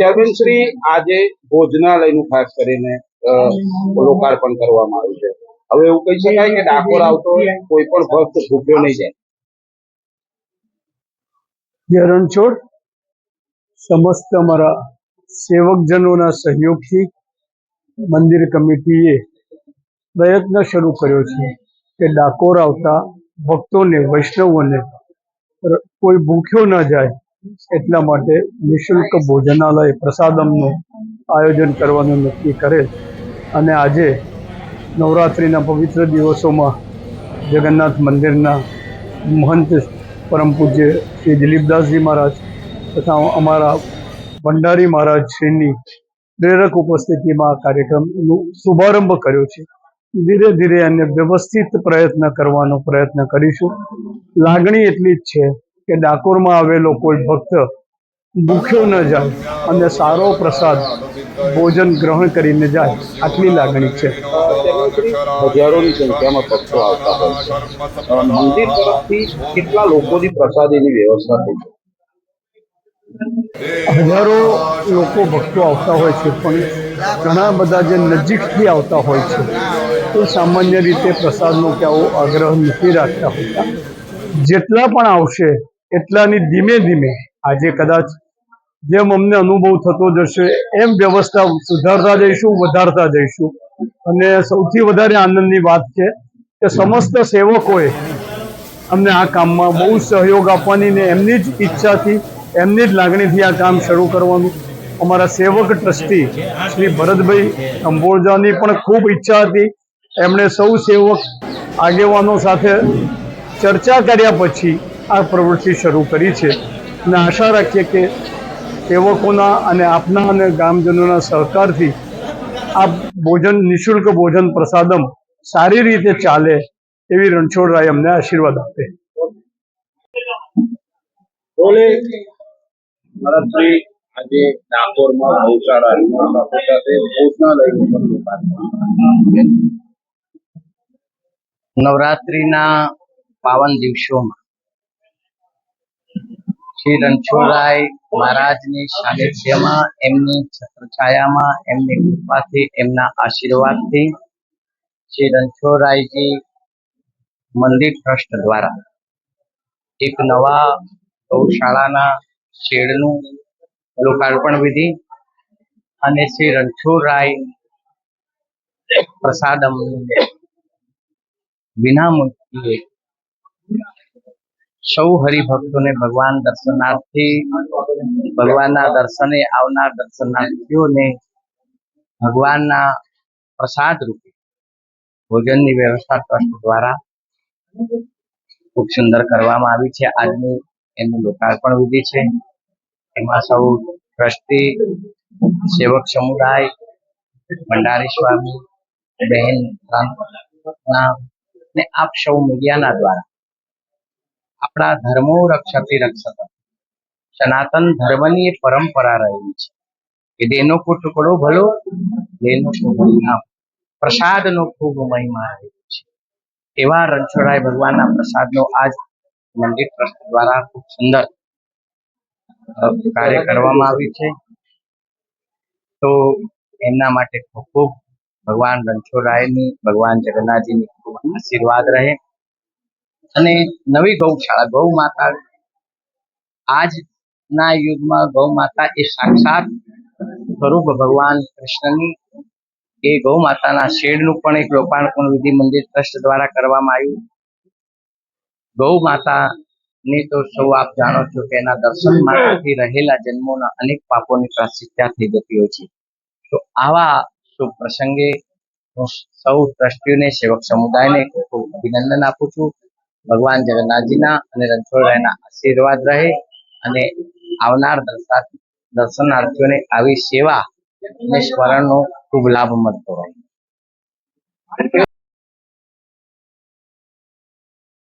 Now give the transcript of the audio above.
ચેરમેનશ્રી આજે ભોજનાલયનું ખાસ કરીને લોકાર્પણ કરવામાં આવ્યું છે. હવે એવું કહી શકાય કે ડાકોર આવતો કોઈ પણ ભક્ત ભૂખ્યો નહીં જાય. રણછોડ, સમસ્ત અમારા સેવકજનોના સહયોગથી મંદિર કમિટીએ પ્રયત્ન શરૂ કર્યો છે કે ડાકોર આવતા ભક્તોને, વૈષ્ણવોને, કોઈ ભૂખ્યો ન જાય એટલા માટે નિઃશુલ્ક ભોજનાલય પ્રસાદમનું આયોજન કરવાનું નક્કી કરેલ અને આજે નવરાત્રિના પવિત્ર દિવસોમાં જગન્નાથ મંદિરના મહંત પરમ પૂજ્ય શ્રી દિલીપદાસજી મહારાજ તથા અમારા ભંડારી મહારાજ શ્રીની પ્રેરક ઉપસ્થિતિમાં આ કાર્યક્રમનો શુભારંભ કર્યો છે. ધીરે ધીરે એને વ્યવસ્થિત પ્રયત્ન કરવાનો પ્રયત્ન કરીશું. લાગણી એટલી જ છે કે ડાકોરમાં આવેલો કોઈ ભક્ત ભૂખ્યો ન જાય અને સારો પ્રસાદ ભોજન ગ્રહણ કરીને જાય આટલી લાગણી છે. હજારોની સંખ્યામાં ભક્તો આવતા હોય છે. મંદિર તરફથી કેટલા લોકોની પ્રસાદીની વ્યવસ્થા થઈ છે? હજારો લોકો ભક્તો આવતા હોય છે પણ ઘણા બધા જે નજીકથી આવતા હોય છે તો સામાન્ય રીતે પ્રસાદનો કે આવો આગ્રહ નથી રાખતા હોતા. જેટલા પણ આવશે એટલાની ધીમે ધીમે આજે કદાચ જેમ અમને અનુભવ થતો જશે, એમ વ્યવસ્થા સુધારતા જઈશું, વધારતા જઈશું. અને સૌથી વધારે આનંદની વાત છે કે સમસ્ત સેવકોએ અમને આ કામમાં બહુ સહયોગ આપવાની ને એમની જ ઈચ્છાથી, એમની જ લાગણીથી આ કામ શરૂ કરવાનું. અમારા સેવક ટ્રસ્ટી શ્રી ભરતભાઈ અંબોજાની પણ ખૂબ ઈચ્છા હતી. એમણે સૌ સેવક આગેવાનો સાથે ચર્ચા કર્યા પછી આ પ્રવૃત્તિ શરૂ કરી છે. અને આશા રાખીએ કે સેવકોના અને આપના અને ગામજનોના સહકારથી આ ભોજન નિઃશુલ્ક ભોજન પ્રસાદમ સારી રીતે ચાલે એવી રણછોડરાય અમને આશીર્વાદ આપે. આજે ડાકોરમાં ગૌશાળા સાથે ભોજનાલયનું લોકાર્પણ. નવરાત્રિના પાવન દિવસોમાં શ્રી રણછોડરાય મહારાજની સાનિધ્યમાં, એમની છત્રછાયામાં, એમની કૃપાથી, એમના આશીર્વાદથી શ્રી રણછોડરાયજી મંદિર ટ્રસ્ટ દ્વારા એક નવા ગૌશાળાના શેડનું લોકાર્પણ વિધિ અને શ્રી રણછોડરાય પ્રસાદમ વિનામૂલ્યે સૌ હરિભક્તોને ભગવાન દર્શનાર્થી, ભગવાનના દર્શને આવનાર દર્શનાર્થીઓને ભગવાનના પ્રસાદ રૂપે ભોજનની વ્યવસ્થા ટ્રસ્ટ દ્વારા ખૂબ સુંદર કરવામાં આવી છે. આજનું એનું લોકાર્પણ વિધિ છે. એમાં સૌ ટ્રસ્ટી, સેવક સમુદાય, ભંડારી સ્વામી, બહેન ને આપ સૌ મીડિયાના દ્વારા આપણા ધર્મો રક્ષતી રક્ષત સનાતન ધર્મની એ પરંપરા રહેલી છે. કે દેનો કો ભલો દેનો કો નામ પ્રસાદનો ખૂબ મહિમા રહેલો છે. એવા રણછોડરાય ભગવાનના પ્રસાદનો આજ મંદિર ટ્રસ્ટ દ્વારા ખૂબ સુંદર કાર્ય કરવામાં આવ્યું છે. તો એમના માટે ખૂબ ખૂબ ભગવાન રણછોડરાયની, ભગવાન જગન્નાથજીની ખૂબ આશીર્વાદ રહે. અને નવી ગૌશાળા ગૌ માતા આજના યુગમાં ગૌ માતા એ સાક્ષાત સ્વરૂપ ભગવાન કૃષ્ણની. એ ગૌ માતાના શેડનું પણ એક લોકાર્પણ વિધિ મંદિર ટ્રસ્ટ દ્વારા કરવામાં આવ્યું. ગૌ માતા ની તો સૌ આપ જાણો છો કે એના દર્શન માત્રથી રહેલા જન્મોના અનેક પાપોની પ્રાશ્ચિત્યા થઈ જતી હોય છે. તો આવા શુભ પ્રસંગે હું સૌ ટ્રસ્ટીઓને, સેવક સમુદાયને ખૂબ અભિનંદન આપું છું. ભગવાન જગન્નાથજીના અને રણછોડરાયના આશીર્વાદ રહે અને આવનાર દર્શનાર્થીઓને આવી સેવા અને સ્મરણનો ખૂબ લાભ મળતો રહે.